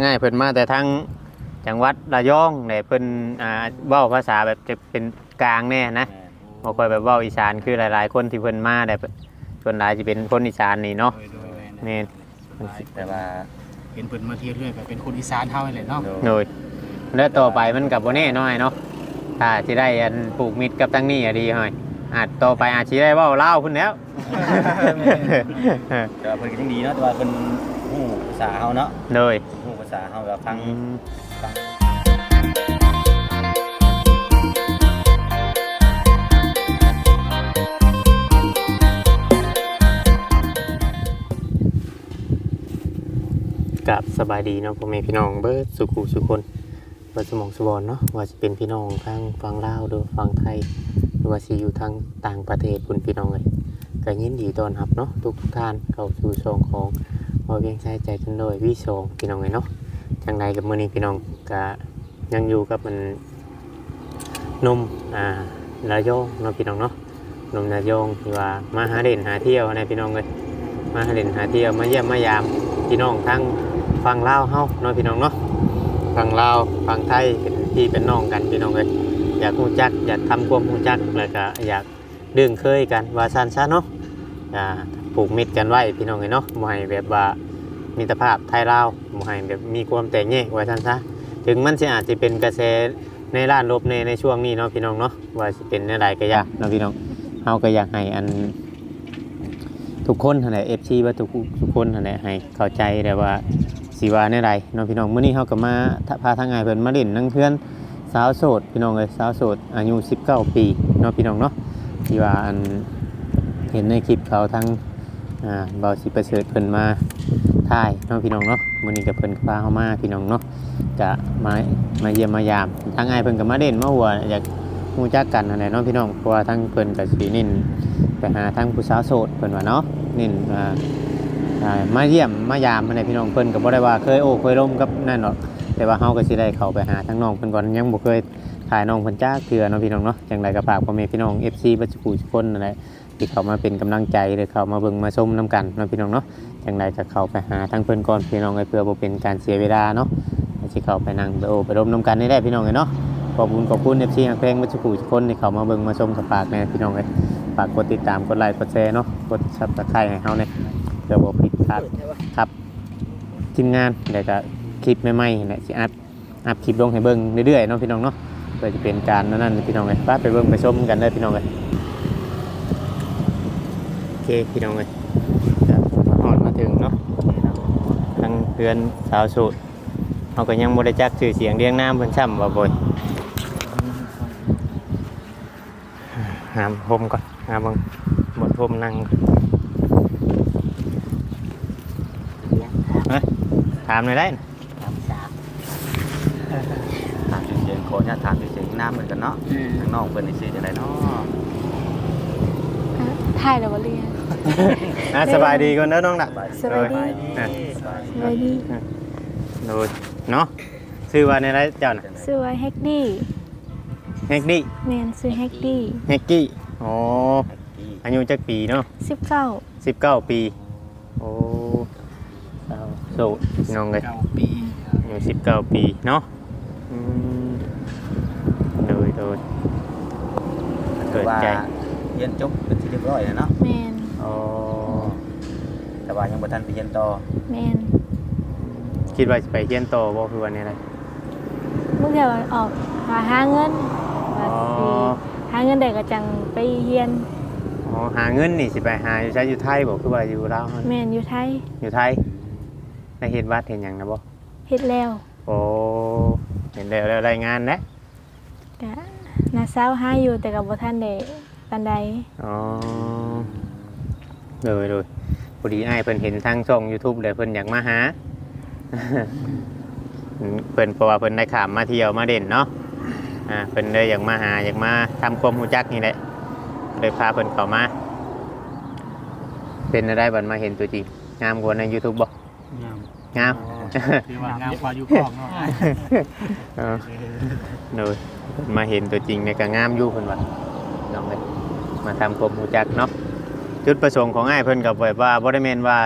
ง่ายเพิ่นมาแต่ทั้งจังหวัดระยองได้เพิ่นอ่าเว้าภาษาแบบจะเป็นกลางแน่นะบ่ค่อยแบบเว้าอีสานคือหลายๆ คนที่เพิ่นมาได้ส่วนหลายสิเป็นคนอีสานนี่เนาะโดยโดยแม่แม่นแต่ว่าเห็นเพิ่นมาเที่ยวเรื่อยก็เป็นคนอีสานเท่านั่นแหละเนาะโดยโดยแล้วต่อไปมันก็บ่แน่น้อยเนาะถ้าสิได้อันปลูกมิตรกับทั้งนี้อะดีหน่อยอาจต่อไปอาจสิได้เว้าลาวพุ่นแล้วแต่ว่าเพิ่นก็ยังดีเนาะแต่ว่าเพิ่นฮู้ภาษาเฮาเนาะโดยฮู้ภา ษาเฮาก็ฟังอืม ฟังกับสบายดีเนาะพ่อแม่พี่น้องเบิดสุขุสุคนเบิดสมองสวรเนาะว่าจะเป็นพี่น้องทางฝั่งลาวหรือฝั่งไทย หรือว่าสิอยู่ทางต่างประเทศพุ่นพี่น้องเลยก็ยินดีต้อนรับเนาะทุกทุกๆท่านเข้าสู่ช่องของพอเพียงใช้ใจกันโดยวิโชงพี่น้องเลยเนาะ จังใดกับมือนี้พี่น้องก็ยังอยู่กับมันนมอ่าระยงเนาะพี่น้องเนาะนมระยงที่ว่ามาหาเด่นหาเที่ยวนะพี่น้องเลยมาหาเด่นหาเที่ยวมาเยี่ยมมายามพี่น้องทั้งฝั่งลาเฮาเนาะพี่น้องเนาะฝั่งลาวฝั่งไทยเป็นพี่เป็นน้องกันพี่น้องเลยอยากรู้จักอยากทำความรู้จักแล้วก็อยากดึงเคยกันว่าซันซะเนาะอ่าผูกมิตรกันไว้พี่น้องเอ้ยเนาะบ่ให้แบบว่า มิตรภาพไทยลาวบ่ให้แบบมีความแตกแยกว่าซันซะถึงมันสิอาจจะเป็นกระแสในร้านลบในในช่วงนี้เนาะพี่น้องเนาะว่าสิเป็นในใดก็ยากเนาะพี่น้องเฮาก็อยากให้อัน ทุกคนหั่นแหละ FC ว่าทุกทุกคนหั่นแหละให้เข้าใจแต่ว่าสิว่าในใดเนาะพี่น้องมื้อนี้เฮาก็มาพาทางอ้ายเพิ่นมาเล่นนังเพื่อนสาวโสดพี่น้องเลยสาวโสดอายุ19 ปีเนาะพี่น้องเนาะที่ว่าอันเห็นในคลิปเขาทั้งอ่าเบาสิประเสริฐเพิ่นมา ถ่ายเนาะพี่น้องเนาะมื้อนี้กับเพิ่นก็พาเข้ามาพี่น้องเนาะจะมามาเยี่ยมมายามทางอ้ายเพิ่นก็มาเด่นมาหัวอยากรู้จักกันนั่นแหละเนาะพี่น้องเพราะว่าทั้งเพิ่นก็สินิ่นไปหาทั้งผู้สาวโสดเพิ่นว่าเนาะนินอ่ามาเยี่ยมมายามนั่นพี่น้องเพิ่นก็บ่ได้ว่าเคยโอ้เคยล้มกับนั่นหรอกแต่ว่าเฮาก็สิได้เข้าไปหาทั้งน้องเพิ่นก่อนยังบ่เคยถ่ายน้องเพิ่นจ้าเกลือเนาะพี่น้องเนาะจังไดก็ฝากพ่อแม่พี่น้อง FC บัดจุกุทุกคนนั่นแหละที่เข้ามาเป็นกำลังใจหรือเข้ามาเบิ่งมาชมนํกันเนาะพี่น้องเนาะ จังไดก็เข้าไปหาทั้งเพิ่อนก่อนพี่น้องเอ้ยเพื่อบ่เป็นการเสียเวลาเนาะสิเข้าไปนั่งไปโอไปร่มนํกันนี่แหละพี่น้องเอ้ยเนาะขอบคุณขอบคุณ FC ฮักเพลงบัดจุกุทุกคนที่เขามาเบิ่งมาชมกับฝากแน่พี่น้องเอ้ยฝากกดติดตามกดไลค์กดแชร์เนาะกด Subscribe ให้เฮาเนี่ยเพื่อบ่ผิดพลาดครับทีมงานแล้วก็คลิปใหม่ๆนี่แหละสิอัดอัพคลิปลงให้เบิ่งเรื่อยๆเนาะพี่น้องเนาะเพื่อจะเป็นการนั่นๆพี่น้องเลยป้าไปเบิ่งไปชมกันได้พี่น้องเลยโอเคพี่น้องเลยจะหอดมาถึงเนาะ ทั้งเพื่อนสาวโสูตรเขาก็ยังบ่ได้จักชื่อเสียงเรียงน้ำเพิ่นซ้ำว่าบ่อยหามพรมก่อนหาเบิ่งบนพรมนั่งก่อนเฮ้ยถามหน่อยได้นะถามเสียงโคเนี่ยถามเสียงน้ำเหมือนกันเนาะทางน้องเพิ่นนี่ชื่อจังไดเนาะ ถ่ายแล้วบ่เรียน อะสบายดีก่อนเด้อน้องละสบายดีอะสบายดีดูเนาะชื่อว่าในไรเจ้าน่ะซื้อไว้แฮกดี้เฮกดี้แมนซื้อแฮกดี้เฮกกี้อ๋ออายุจักปีเนาะ สิบเก้าสิบเก้าปี โอ้สาวโสดน้องเลยเก้าปีอายุสิบเก้าปีเนาะอืมโดยโดยเกิดว่าใจ เรียนจบเป็นที่เรียบร้อยแล้วเนาะแมน อ๋อแต่ว่ายังบ่ทันไปเรียนต่อแมนคิดว่าจะไปเรียนต่อบ่คือวันนี้อะไรเมื่อเดี๋ยวออกหาหาเงินอ๋อว่าสิหาเงินได้ก็จังไปเรียนอ๋อหาเงินนี่สิไปหาอยู่ใช้อยู่ไทยบ่คือว่าอยู่ลาวแมนอยู่ไทยอยู่ไทยได้เห็นวัดเห็นอย่างนะบ่เฮ็ดแล้วโอ้เห็นแล้วแล้วรายงานนะก็นาสาวหาอยู่แต่ก็บ่ทันได้ปานใดอ๋อ เลยเลยพอดีไอ้ายเพิ่นเห็นทางช่อง YouTube เลยเพิ่นอยากมาหา เพิ่นเพราะว่าเพิ่นได้ขามมาเที่ยวมาเด่นเนาะอ่าเพิ่นเลยอยากมาหาอยากมาทำความรู้จักนี่แหละเลยพาเพิ่นเข้ามา เป็นอะไรบัดมาเห็นตัวจริงงามกว่าใน YouTube บ่งามงามคือว่างามกว่าอยู่กล้องเนาะเออเลยมาเห็นตัวจริงในยก็งามอยู่เพิ่นว่าน้องเลยมาทำความรู้จักเนาะ จุดประสงค์ของอ้ายเพิ่นกับแบบว่าบ่ได้แม่นว่า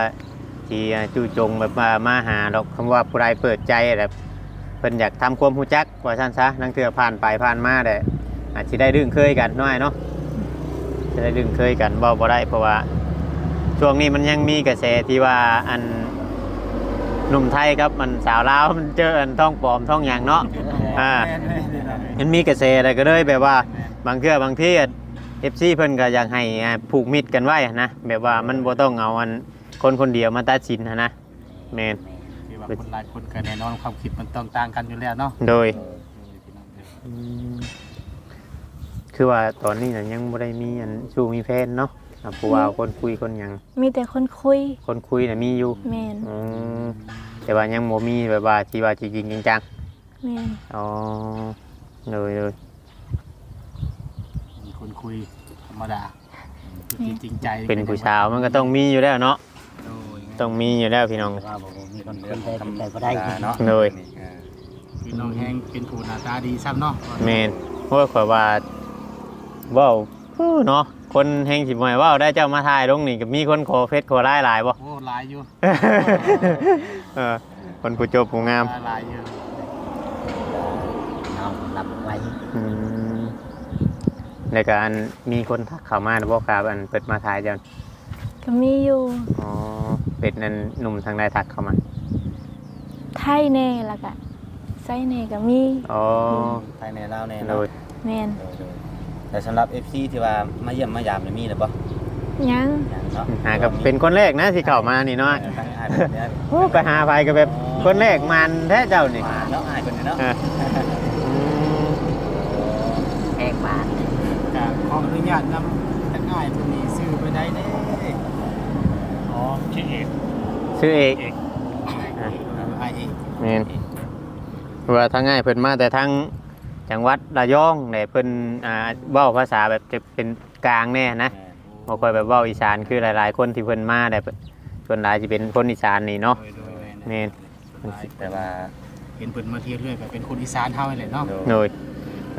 ที่จู่จงแบบมามาหาดอกคำว่าผู้ใดเปิดใจแบบเพิ่นอยากทำความรู้จักว่าซั่นซะนังเทื่อผ่านไปผ่านมาได้อาจสิได้ดึงเคยกันน้อยเนาะจะได้ดึงเคยกันบ่บ่ได้เพราะว่าช่วงนี้มันยังมีกระแสที่ว่าอันหนุ่มไทยครับมันสาวลาวมันเจออันท้องปลอมท้องหยังเนาะอ่ามันมีกระแสอะไรก็เลยแบบว่าบางเทื่อบางที่ เอฟซีเพิ่นก็อยากให้อ่าผูกมิตรกันไว้นะแบบว่ามันบ่ต้องเอาอันคนคนเดียวมาตัดสินนะนะแม่นคือว่าคนหลายคนก็แน่นอนความคิดมันต้องต่างกันอยู่แล้วเนาะโดยคือว่าตอนนี้น่ะยังบ่ได้มีอันชูมีแฟนเนาะอ่าผู้ว่าคนคุยคนหยังมีแต่คนคุยคนคุยน่ะมีอยู่แมนอืมแต่ว่ายังบ่มีแบบว่าที่ว่าจริงๆจังแมนๆอ๋อเลยเลยมี คนคุยธรรมดาคือจริงใจเป็นผู้สาวมันก็ต้องมีอยู่แล้วเนาะโดยต้องมีอยู่แล้วพี่น้อง ว่าบ่มีคนเรื่องทำใจบ่ได้เนาะเลยออพี่น้องแฮงเป็นผู้หน้าตาดีซ้ำเนาะแมนเพราะว่าข่อยว่าเว้าวฮู้เนาะคนแห่งสิบ่ให้เว้าได้เจ้ามาถ่ายลงนี่ก็มีคนขอเฟซขอไลน์หลายบ่ โอ้หลายอยู่ เออคนผู้จบผู้งามหลายอยู่ เอารับไว้ อืม แล้วก็อันมีคนทักเข้ามาบ่ครับอันเปิดมาถ่ายเจ้าก็มีอยู่ อ๋อเป็นอันหนุ่มทางใดทักเข้ามา ไทยแน่แล้วก็ไซแน่ก็มีอ๋อภายในลาวแน่โดเนาะยแมนโดยโดยแต่สำหรับ FC ที่ว่ามาเยี่ยมมายามนี่มีหรือบ่ยังอย่างเนาะหากับเป็นคนแรกนะที่เข้ามานี่เนาะทั้งอ้ายคนเนี้ยโอ้ไปหาไปก็แบบคนแรกมันแท้เจ้านี่ มาเนาะอ้ายคนนี้เนาะเอออืม แพงบาท ก็ข ออนุญาตนำทั้งง่ายตัวนี้ซื้อไปได้เด้อ๋อชื่อเอกชื่อเอกเอกไอเอกแม่นว่าทางง่ายเพิ่นมาแต่ทางจังหวัดระยองเนี่ยเพิ่นอ่าเว้าภาษาแบบจะเป็นกลางแน่นะบ่ค่อยแบบเว้าอีสานคือหลายๆ คนที่เพิ่นมาได้ส่วนหลายสิเป็นคนอีสานนี่เนาะโดยโดยแม่นแต่ว่าเห็นเพิ่นมาเที่ยวเรื่อยก็เป็นคนอีสานเฮานี่แหละเนาะโดยโดย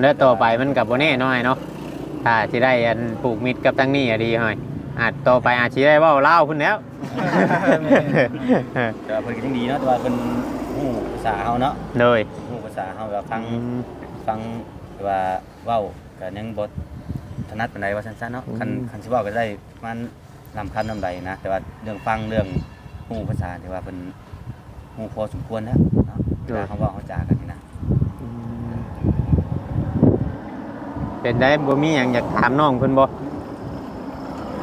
แล้วต่อไปมันก็บ่แน่น้อยเนาะ ถ้าสิได้อันปลูกมิตรกับทางนี้อะดีหน่อยอาจต่อไปอาจสิได้เว้าลาวพุ่นแล้ว แต่ว่าเพิ่นก็ยังดีเนาะแต่ว่าเพิ่นฮู้ภาษาเฮาเนาะโดยฮู้ภาษาเฮาก็ฟังอืมฟังว่าเว้าก็ยังบ่ถนัดปานใดว่าซั่นๆเนาะคันอืมคันสิเว้าก็ได้มันนำคำนำใดนะ แต่ว่าเรื่องฟังเรื่องฮู้ภาษาที่ว่าเพิ่นฮู้พอสมควรแล้วเนาะเวลาเขาเว้าเขาจากันนี่นะ เป็นได้บ่มีหยังอยากถามน้องเพิ่นบ่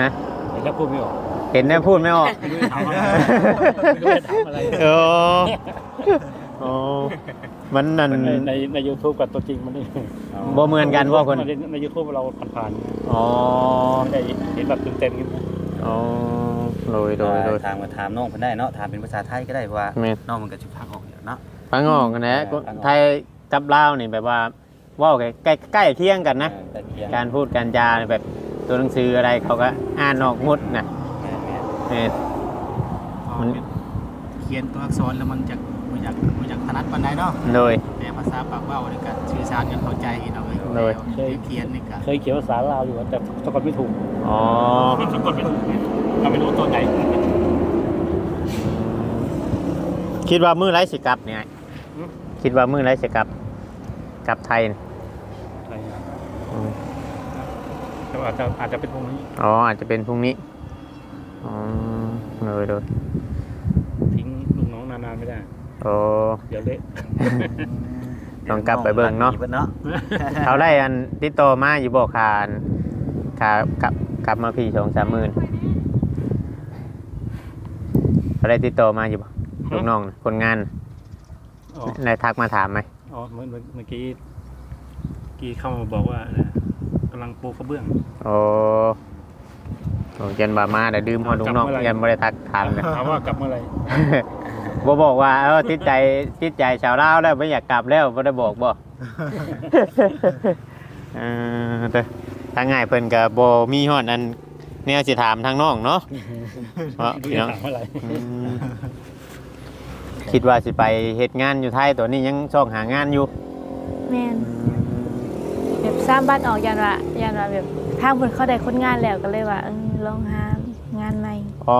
ฮะแล้วพูดไม่ออกเห็นได้พูดไม่ออกไม่รู้จะถามอะไรไม่รู้จะถามอะไรโอ้โอ้มันนั่น ในในในยูทูบกับตัวจริงมันนี่บ่เหมือนกันว่าคน ในในยูทูบเราผ่านอ๋อๆไม่ได้เห็นแบบเต็มๆกันอ๋อโดยโดยโดย ถามก็ถามน้องเพิ่นได้เนาะถามเป็นภาษาไทยก็ได้เพราะว่าแม่น น้องมันก็สิพักออกอยู่เนาะ ฟังออกกันนะเออฟังออกไทยกับลาวนี่แบบว่า เว้าใกล้ใกล้เคียงกันนะเออใกล้เคียงการพูดการจาเนี่ยแบบตัวหนังสืออะไรเขาก็อ่านออกหมดนะแม่นเออมันเขียนตัวอักษรแล้วมันจะบ่อยากบ่อยากถนัดปานใดเนาะโดย แต่ภาษาปากเว้านี่ก็สื่อสารกันเข้าใจเนาะโดยเขียนนี่ก็เคยเขียนภาษาลาวอยู่แต่สะกดไม่ถูกอ๋อสะกดไม่ถูกเราไม่รู้ตัวไหนคิดว่ามือไรสิกลับเนี่ย คิดว่ามือไรสิกลับ กลับไทยนี่อืมแต่ว่าอาจจะอาจจะเป็นพวกนี้อ๋ออาจจะเป็นพรุ่งนี้อ๋อเลยเลยทิ้งลูกน้องนานๆไม่ได้ โอ้ เดี๋ยวเละต้องกลับไปเบิ่งเนาะเนาะ เขาได้อันติดต่อมาอยู่บอกคานขากลับกลับมาพี่สองสามหมื่นเขาได้ติดต่อมาอยู่บ่ลูกน้องน่ะคนงานน่ะอ๋อได้ทักมาถามไหม อ๋อเมื่อเมื่อเมื่อกี้เมื่อกี้เข้ามาบอกว่าอะไรกำลังปูกระเบื้อง โอ้โอ้ยันบามาแต่ดื่มฮอดลูกน้องกลับเมื่อไหร่ยันบ่ได้ทักถามเลยถามว่ากลับเมื่อไหร่บ่บอกว่าเออติดใจติดใจชาวลาวแล้วไม่อยากกลับแล้วบ่ได้บอกบ่ เออแต่ทางง่ายเพิ่นก็บ่มีฮอดอันแนวสิถามทางน้องเนาะ เพราะพี่น้อง ถามเมื่อไหร่ อืม คิดว่าสิไปเฮ็ดงานอยู่ไทยตัวนี้ยังช่องหางานอยู่แมนแบบสร้างบ้านออกยันว่ายันว่าแบบทางเพิ่นเขาได้คนงานแล้วก็เลยว่าเออลองหางานใหม่อ๋อ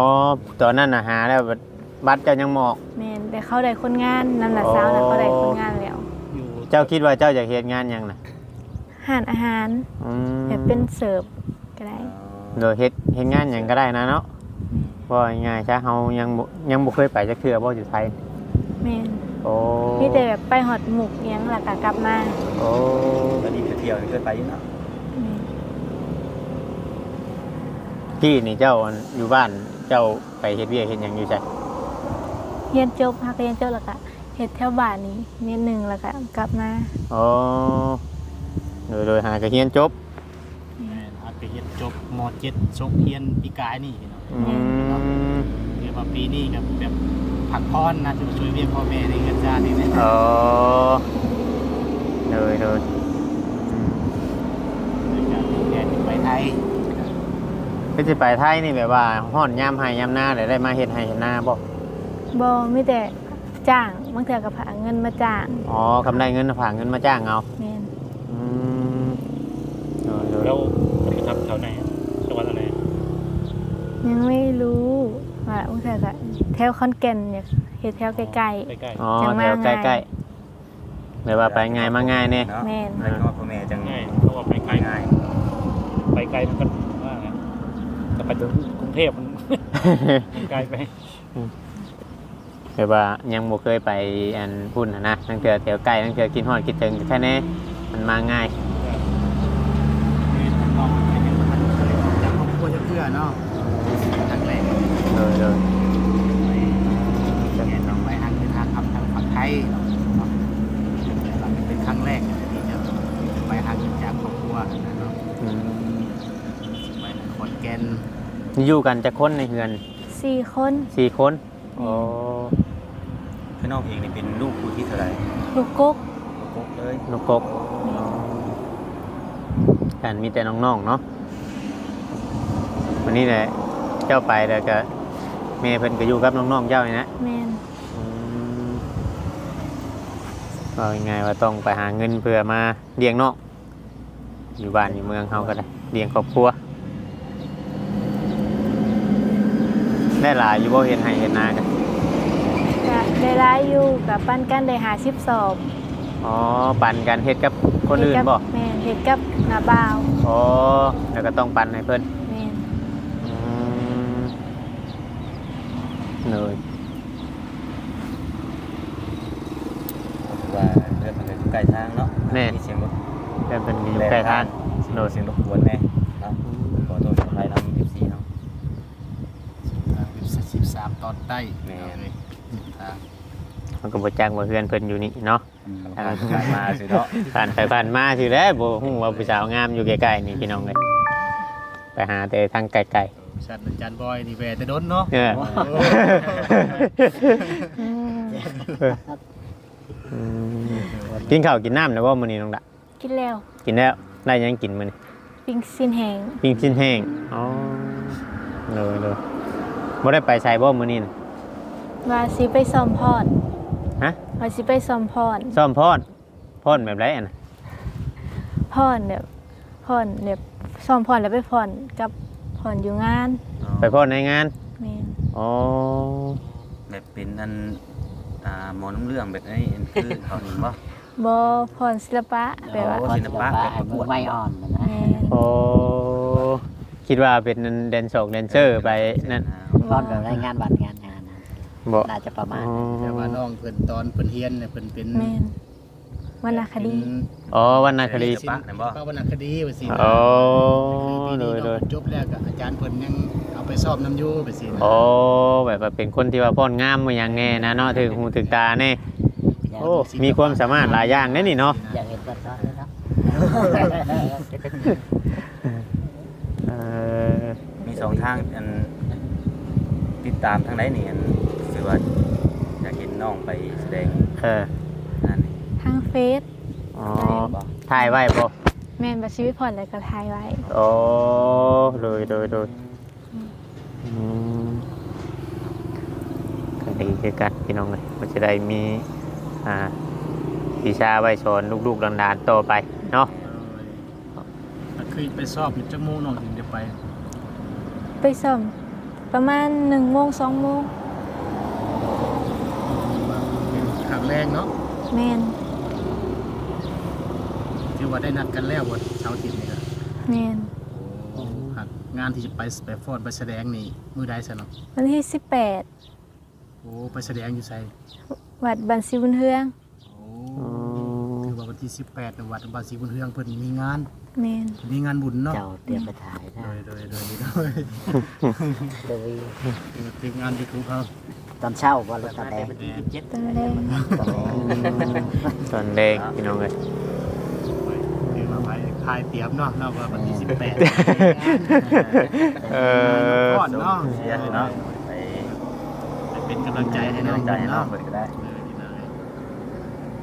ตอนนั้นน่ะหาแล้วบัดบัตรเจ้ายังหมอกแม่นแต่เขาได้คนงานนั่นล่ะสาวน่ะอ๋อเขาได้คนงานแล้วอยู่เจ้าคิดว่าเจ้าอยากเฮ็ดงานหยังน่ะหารอาหารอืมแบบเป็นเสิร์ฟก็ได้โดยเฮ็ดเฮ็ดงานหยังก็ได้นะเนาะว่าง่ายๆซะเฮายังบ่ยังบ่เคยไปจักเทื่อบ่อยู่ไทย แม่นโอ้มีแต่แบบไปหอดหมุกอิหยังแล้วก็กลับมาโอ้ตอนนี้ไปเที่ยวนี่เคยไปอยู่เนาะแม่นพี่นี่เจ้าอยู่บ้านเจ้าไปเฮ็ดเวียกเฮ็ดหยังอยู่ไสเรียนจบฮักเรียนจบแล้วก็เฮ็ดแถวบ้านนี้นิดนึงแล้วก็กลับมาอ๋อโดยโดยหากระเฮียนจบแม่นอาจไปเฮ็ดจบม .7 ชกเฮียนปีกายนี่พี่น้องอืมเรียกว่าปีนี้กับแบบ ผักพรนะจะมาช่วยเรียกพ่อแม่ในเงินจานนี่นะอ๋อโดยโดยในการแทนไปไทยก็สิไปไทยนี่แบบว่าฮ้อนยามให้ยามหน้าได้ได้มาเฮ็ดให้เฮ็ดนาบ่บ่มีแต่จ้างบางเทื่อก็ผาเงินมาจ้างอ๋อคำได้เงินฝากเงินมาจ้างเอาแม่นอืมโดยโดยแล้วจะไปทำแถวไหนจังหวัดอะไรยังไม่รู้ ว่าบางเทื่อก็แถวขอนแก่นเนี่ยเฮ็ดแถวใกล้ ใกล้อ๋อจังแถมาวใกง่ายล้ๆแบบว่าไปง่ายมาง่ายแน่เนาะแม่นแล้วก็พ่อแม่จังๆง่ายเพราะว่าไปไกลง่ายไปไกลมันก็ว่าไงแต่ไปถึงกรุงเทพมันมันไกลไปแบบว่ายังบ่เคยไปอันพุ่นน่ะนะตั้งแต่แถวใกล้ตั้งแต่กินฮอดคิดถึงแค่นี้มันมาง่าย นี่น้องเป็นยังมันเคยออกจากครอบครัวจะเพื่อเนาะครั้งแรก โดยโดย ไปเรียนต้องไปทางคือทางคำทางฝั่งไทยเนาะแต่เราเป็นครั้งแรกที่จะไปทางจากครอบครัวนะเนาะ อืม ไปขอ นแก่นอยู่กันจะคนในเฮือนๆสี่คนสี่คนโอ้คือน้องเองนี่เป็นลูกผู้ที่เท่าไหร่ลูกกุ๊กลูกกกเลยลูกกกกันมีแต่น้องๆเนาะวันนี้แหละเจ้าไปแล้วก็แม่เพิ่นก็อยู่กับน้องๆเจ้านี่นะแม่นอืมเอายังไงว่าต้องไปหาเงินเพื่อมาเลี้ยงน้องอยู่บ้านอยู่เมืองเขาก็ได้เลี้ยงครอบครัว ได้หลายอยู่บ่เห็นให้เห็นนากันก็ได้รายอยู่กับปั้นกันได้หาสิบสอบอ๋อปั่นกันเฮ็ดกับคนอื่นบ่แม่นเฮ็ดกับหน้าบ่าวอ๋อแล้วก็ต้องปั่นให้เพิ่นแม่น อืมเลย ก็คือว่าเรื่องมันก็อยู่ใกล้ทางเนาะมีเสียงรถ เพิ่นเป็นอยู่ใกล้ทาง โดนเสียงรบกวนแน่เนาะขอโทษขออภัยทาง FC เนาะ ทางสิบสามตอนใต้ แม่น เลยทาง มันก็บ่จักว่าเพื่อนเพิ่นอยู่นี่เนาะทางผ่านมาสิเนาะผ่านไปผ่านมาสิแล้วบ่ฮู้ว่าผู้สาวงามอยู่ใกล้ๆนี่พี่น้องเอ้ยไปหาแต่ทางไกลชัดอาจารย์บอยนี่แวแต่โดนเนาะๆเอออืมอืมกินข้าวกินน้ำแล้วบ่มื้อนี้น้องดะกินแล้วกินแล้วได้หยังกินมื้อนี้ปิ้งซินแหงปิ้งชิ้นแห้งอ๋อเลยเลยบ่ได้ไปใส่บ่มื้อนี้น่ะว่าสิไปซ่อมพอด ฮะว่าสิไปซ่อมพอดซ่อมพอดพอดแบบไรอะนะพอดแบบพอดแบบซ่อมพอดแล้วไปพอดกับพอดอยู่งานไปพอดในงานแม่นอ๋อแบบเป็นอันอ่าหมอน้ำเรื่องแบบนี้คือเขานี่บ่ บ่พอดศิลปะแบบว่าโอ้ศิลปะแบบประกวด ไม่อ่อนนะแม่นโอ้คิดว่าเป็นแดนซอกแดนเซอร์ไปนั่น ตอนแบบรายงานบัตรงานงานนะ บ่น่าจะประมาณอ๋อแต่ว่าน้องเพิ่นตอนเพิ่นเฮียนเนี่ยเพิ่นเป็นแม่นวรรณคดี อ๋อวันนาคดีศิลปะวรรณคดีว่าสิโอ้ปีโดนี้ยโดน้อยงจบแล้วก็อาจารย์เพิ่นยังเอาไปสอบน้ำอยู่ไปสินะโอ้แบบว่าเป็นคนที่ว่าพ่อนงามมาอย่างแน่นะเนาะถึงหูถึงตาแน่โอ้มีความสามารถหลายอย่างแน่นี่เนาะอยากเห็นบัตรซ้อนเลยเนาะเออมีสองทางอันติดตามทางไหนนี่อันคือ ว่าอยากเห็นน้องไปแสดงเออนั่นนี่ทางเฟซอ๋อถ่ายไว้บ่แม่นบัดชีวิตพอดแล้วก็ถ่ายไว้ โอ้โดยโดยโดยอืมก็ดีคือกันพี่น้องเลยมันจะได้มีอ่าวิชาไว้สอนลูกๆหลานๆต่อไปเนาะมันเคยไปสอบอยู่จักโมงน้องถึงจะไป ไปซ่อมประมาณ1โมง2โมง อ แรงเนาะแม่นคือว่าได้นัดกันแล้ววันเช้าร์อาทิตย์นี่ก็แม่นโอ้หากงานที่จะไปไปฟ้อนไปแสดงนี่มือใดซะเนาะวันที่18โอ้ไปแสดงอยู่ไสวัดบันซิบุญเฮืองโอ้คือว่าวันที่18ในวัดบ้านศรีบุญเฮืองเพิ่นมีงานแม่นมีงานบุญเนาะเจ้าเตรียมไปถ่ายโดนะยโดยโดยโดยโดยทีมงานยูทูบเขา ตอนเช้าวันละตาแดงตอนแรกตอนแรกตอนแดงพี่น้องเลยคือว่าไปพายเตรียมเนาะเนาะว่าวันที่18เออก่อนเนาะเสียเนาะไปไปเป็นกำลังใจให้ให้น้องกำลังใจให้น้อเนาะงเพิ่นก็ได้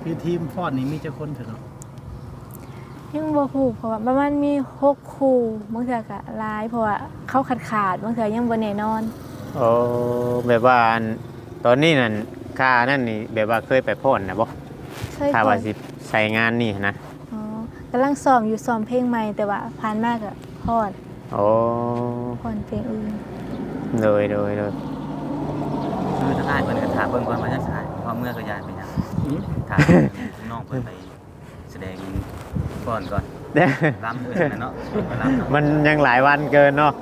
คือทีมฟอดนี่มีเจ้าคนเถอะเนาะยังบ่ฮู้เพราะว่าประมาณมี6คู่บางเทื่อก็หลายเพราะว่าเขาขาดขาดๆบางเทื่อยังบ่แน่นอน โอ้แบบว่าอัน ตอนนี้นั่นค่านั่นนี่แบบว่าเคยไปพ่นนะบ่เคยค่าก่อว่านสิใส่งานนี่นะอ๋อกำลังซ้อมอยู่ซ้อมเพลงใหม่แต่ว่าผ่านมากอะพอดโอ้พอนเพลงอื่นโดยโดยโดยคือถ้าได้เพิ่นก็ถามเบิ่งก่อนว่าจะใช่เพราะเมื่อก็ย้ายไปหยังถามน้องเพิ่นไปแสดงก่อนก่อนรำเพิ่นน่ะเนาะก็รำเนาะมันยังหลายวันเกินเนาะ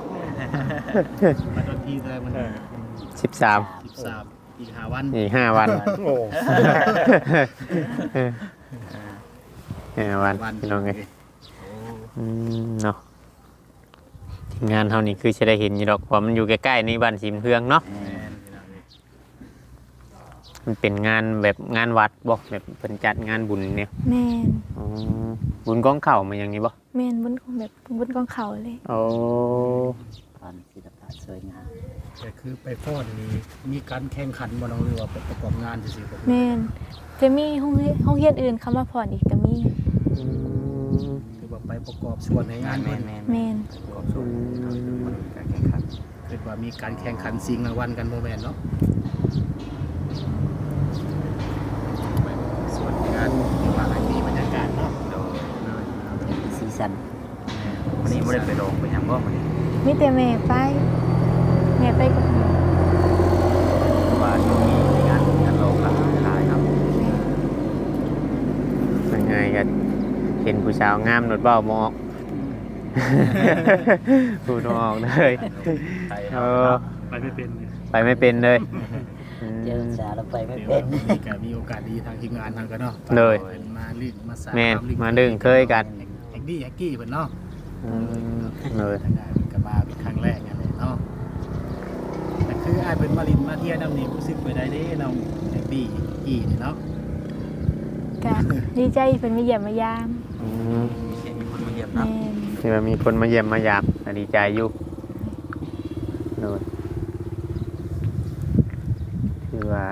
มาตอนที่เลยมันสิบสาม13 อีก5วันอีกห้าวันห้าวันพี่น้องไงโอ้อืมเนาะทีมงานเท่านี้คือจะได้เห็นอยู่ดอกว่ามันอยู่ใกล้ๆนี่บ้านสิมเพืองเนาะแม่นพี่น้องเอ้ยมันเป็นงานแบบงานวัดบ่แบบเป็นจัดงานบุญเนี่ยแม่นอ๋อบุญกองเข่ามาอย่างนี้บ่แม่นบุญของแบบบุญของเขาเลยโอ้ตอนศิลปะสวยงาม แต่คือไปฟอดนี่มีการแข่งขันบ่น้องหรือว่าไปประกอบงานซื่อๆบ่แม่นจะมีห้องเรียนห้องเรียนอื่นเข้ามาผ่อนอีกก็มีอืมคือว่าไปประกอบส่วนในงานแม่เพิ่นนแม่นแม่นขอบคุณการแข่งขันคือว่ามีการแข่งขันชิงรางวัลกันบ่แม่นเนาะไปส่วนงานที่ว่าให้มีบรรยากาศเนาะโดยซีซันวันนี้บ่ได้ไปลงไปหยังบ่มื้อนี้มีแต่แม่ไป แม่ไปกับหนูเพราะว่าช่วงนี้มีงานงานโลกหลายหลายครับยังไงกันเห็นผู้สาวงามหนวดเบ้าหมอกผู้นออกเลยไปเอเนาอะไปไม่เป็นเลยไปไม่เป็นเลยอืมเจอสาวเราไปไม่ถือเป็ว่านมีก็มีโอกาสดีทางทีมงานทางกันเนาะเลยเป็นมาลิ้นมาสร้างแม่นความลิ้มาดึงเคยกันแอกดี้แอกกี้เพิ่นเนาะอืมเลยทางการก็มาเป็นครั้งแรกนั่นแหละเนาะแต่ คืออ้ายเพิ่นมาลิ้นมาเที่ยวนำนี่รู้สึกไปได้เด้น้องแอกดี้กี้นี่เนาะก็ดีใจเพิ่นมาเยี่ยมมายามอืมมีเสียงมีคนมาเยี่ยมแม่เนาะนที่ว่ามีคนมาเยี่ยมมายามก็ดีใจอยู่เลยคือว่า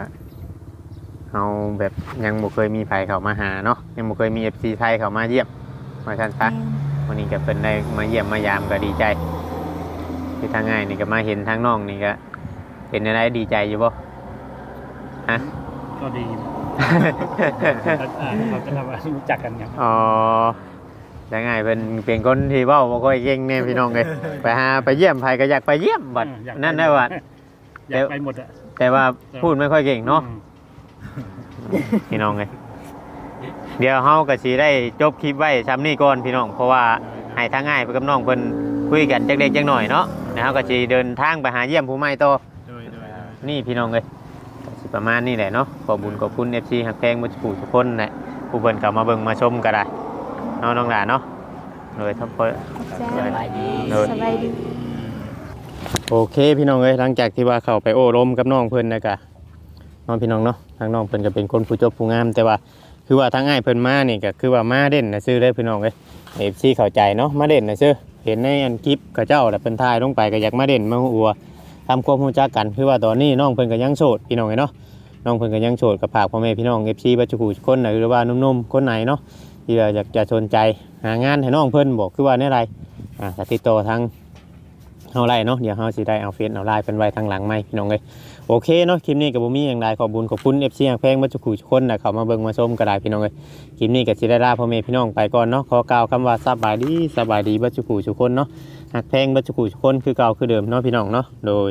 เอาแบบยังบ่เคยมีไผเขามาหาเนาะยังบ่เคยมี FC ไทยเขามาเยี่ยมมาทันซะ แม่นวันนี้ก็เป็นได้มาเยี่ยมมายามก็ดีใจที่ทางง่ายนี่ก็มาเห็นทางน้องนี่ก็ เป็นอะไรดีใจอยู่บ่ฮะ ก็ดีนะอ่าเราจะทำว่ารู้จักกันอย่างอ๋อยังไงเป็นเป็นคนที่เว้าบ่ค่อยเก่งแน่พี่น้องเลยไปหาไปเยี่ยมไผก็อยากไปเยี่ยมบัดอยากปนั่นได้ว่าอยากไปหมดอะแต่ว่าพูดไม่ค่อยเก่งเนาะอืมพี่น้องเลยเดี๋ยวเฮาก็สิได้จบคลิปไว้ซ้ำนี้ก่อนพี่น้อง เพราะว่าให้ทางง่ายไปกับน้องเพิ่นคุยกันจักเล็กจักหน่อยเนาะแล้วเฮาก็สิเดินทางไปหาเยี่ยมผู้ใหม่ต่อ นี่พี่น้องเลยก็สิประมาณนี้แหละเนาะขอบุญขอบคุณ FC หักแพงมุจปูทุกคนแหละผู้เพิ่นกลับมาเบิ่งมาชมก็ได้เนาะน้องหลานเนาะโดยทั้งเพิ่นจ้าสบายดีโดยสบายดีโอเคพี่น้องเอ้ยหลังจากที่ว่าเข้าไปโอ้ลมกับน้องเพิ่นนะกะน้องพี่น้องเนาะทางน้องเพิ่นก็เป็นคนผู้จบผู้งาม แต่ว่าคือว่าทางง่ายเพิ่นมานี่ก็คือว่ามาเด่นนะซื้อเลยพี่น้องเอ้ย FC เข้าใจเนาะมาเด่นนะซื้อเห็นในอันคลิปกับเจ้าแต่ะเพิ่นถ่ายลงไปก็อยากมาเด่นมาอัว ทำความรู้จักกันคือว่าตอนนี้น้องเพิ่นก็ยังโสดพี่น้องเอ้ยเนาะน้องเพิ่นก็ยังโสดกับฝากพ่อแม่พี่น้อง FC บัจจุกุทุกคนน่ะหรือว่านุ่มๆคนไหนเนาะที่ว่าอยากจะสนใจหางานให้น้องเพิ่นบอกคือว่าแนไรอ่าติดต่อทางเอาไล่เนาะเดี๋ยวเฮาสิได้เอาเฟซเอาไลน์เป็นไว้ทางหลังไหมพี่น้องเอ้ยโอเคเนาะคลิปนี้กับบุมี่อย่างไรขอบบุญขอบคุณ FC อย่างแพงมาจุกุทุคนนะเขามาเบิ่งมาชมก็ได้พี่น้องเอ้ยคลิปนี้ก็สิได้ลาพ่อแม่พี่น้องไปก่อนเนาะขอกล่าวคำว่าสบายดีสบายดีบัจจุกุทุกคนเนาะ หักแพงบัจจุขุทุกคนคือเก่าคือเดิมเนาะพี่น้องเนาะโดย